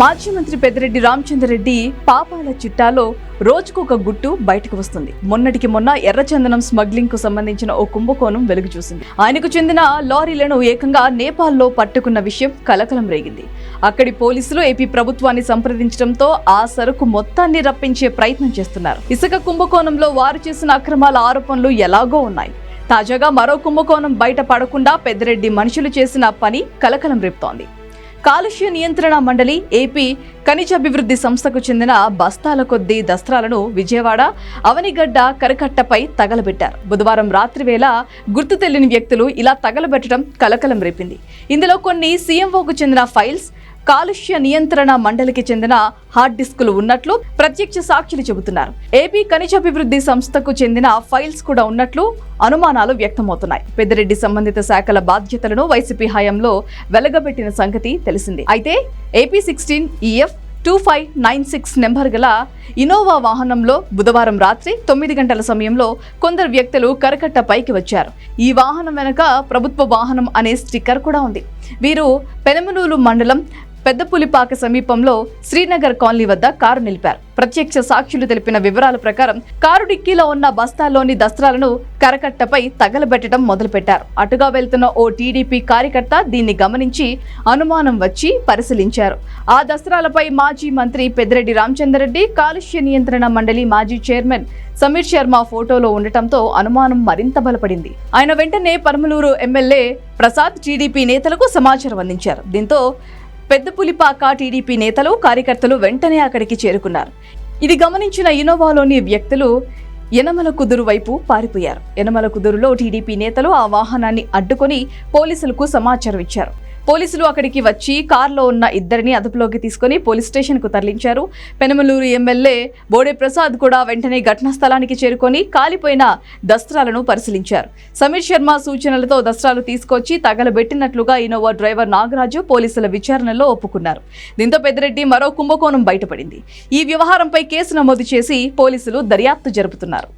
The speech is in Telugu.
మాజీ మంత్రి పెద్దిరెడ్డి రామచంద్రరెడ్డి పాపాల చిట్టాలో రోజుకొక గుట్టు బయటకు వస్తుంది. మొన్నటికి మొన్న ఎర్రచందనం స్మగ్లింగ్కు సంబంధించిన ఓ కుంభకోణం వెలుగు చూసింది. ఆయనకు చెందిన లారీలను ఏకంగా నేపాల్లో పట్టుకున్న విషయం కలకలం రేగింది. అక్కడి పోలీసులు ఏపీ ప్రభుత్వాన్ని సంప్రదించడంతో ఆ సరుకు మొత్తాన్ని రప్పించే ప్రయత్నం చేస్తున్నారు. ఇసుక కుంభకోణంలో వారు చేసిన అక్రమాల ఆరోపణలు ఎలాగో ఉన్నాయి. తాజాగా మరో కుంభకోణం బయట పడకుండా పెద్దిరెడ్డి మనుషులు చేసిన పని కలకలం రేపుతోంది. కాలుష్య నియంత్రణ మండలి ఏపీ ఖనిజాభివృద్ధి సంస్థకు చెందిన బస్తాల కొద్దీ దస్త్రాలను విజయవాడ అవనిగడ్డ కరకట్టపై తగలబెట్టారు. బుధవారం రాత్రి వేళ గుర్తు తెలియని వ్యక్తులు ఇలా తగలబెట్టడం కలకలం రేపింది. ఇందులో కొన్ని సీఎంఓకు చెందిన ఫైల్స్ కాలుష్య నియంత్రణ మండలికి చెందిన హార్డ్ డిస్కులు ఉన్నట్లు ప్రత్యక్ష సాక్షులు చెబుతున్నారు. ఏపీ ఖనిజాభివృద్ధి సంస్థకు చెందిన ఫైల్స్ కూడా ఉన్నట్లు అనుమానాలు వ్యక్తమవుతున్నాయి. పెద్దిరెడ్డి సంబంధిత శాఖల బాధ్యతలను వైసీపీ హయాంలో వెలగబెట్టిన సంగతి తెలిసింది. అయితే AP sixteen EF two five nine six number గల ఇనోవా వాహనంలో బుధవారం రాత్రి తొమ్మిది గంటల సమయంలో కొందరు వ్యక్తులు కరకట్ట పైకి వచ్చారు. ఈ వాహనం వెనక ప్రభుత్వ వాహనం అనే స్టిక్కర్ కూడా ఉంది. వీరు పెనమలూరు మండలం పెద్దపులిపాక సమీపంలో శ్రీనగర్ కాలనీ వద్ద కారు నిలిపారు. ప్రత్యక్ష సాక్షులు తెలిపిన వివరాల ప్రకారం కారు డిక్కీలో ఉన్న బస్తాల్లోని దస్త్రాలను కరకట్టపై తగలబెట్టడం మొదలుపెట్టారు. అటుగా వెళ్తున్న ఓ టీడీపీ కార్యకర్త దీన్ని గమనించి అనుమానం వచ్చి పరిశీలించారు. ఆ దస్త్రాలపై మాజీ మంత్రి పెద్దిరెడ్డి రామచంద్రరెడ్డి కాలుష్య నియంత్రణ మండలి మాజీ చైర్మన్ సమీర్ శర్మ ఫోటోలో ఉండటంతో అనుమానం మరింత బలపడింది. ఆయన వెంటనే పరమలూరు ఎమ్మెల్యే ప్రసాద్ టీడీపీ నేతలకు సమాచారం అందించారు. దీంతో పెద్దపులిపాక టీడీపీ నేతలు కార్యకర్తలు వెంటనే అక్కడికి చేరుకున్నారు. ఇది గమనించిన ఇనోవాలోని వ్యక్తులు యనమల కుదురు వైపు పారిపోయారు. యనమల కుదురులో టీడీపీ నేతలు ఆ వాహనాన్ని అడ్డుకొని పోలీసులకు సమాచారం ఇచ్చారు. పోలీసులు అక్కడికి వచ్చి కారులో ఉన్న ఇద్దరిని అదుపులోకి తీసుకొని పోలీస్ స్టేషన్కు తరలించారు. పెనమలూరు ఎమ్మెల్యే బోడే ప్రసాద్ కూడా వెంటనే ఘటనా స్థలానికి చేరుకొని కాలిపోయిన దస్త్రాలను పరిశీలించారు. సమీర్ శర్మ సూచనలతో దస్త్రాలు తీసుకొచ్చి తగలబెట్టినట్లుగా ఇనోవా డ్రైవర్ నాగరాజు పోలీసుల విచారణలో ఒప్పుకున్నారు. దీంతో పెద్దిరెడ్డి మరో కుంభకోణం బయటపడింది. ఈ వ్యవహారంపై కేసు నమోదు చేసి పోలీసులు దర్యాప్తు జరుపుతున్నారు.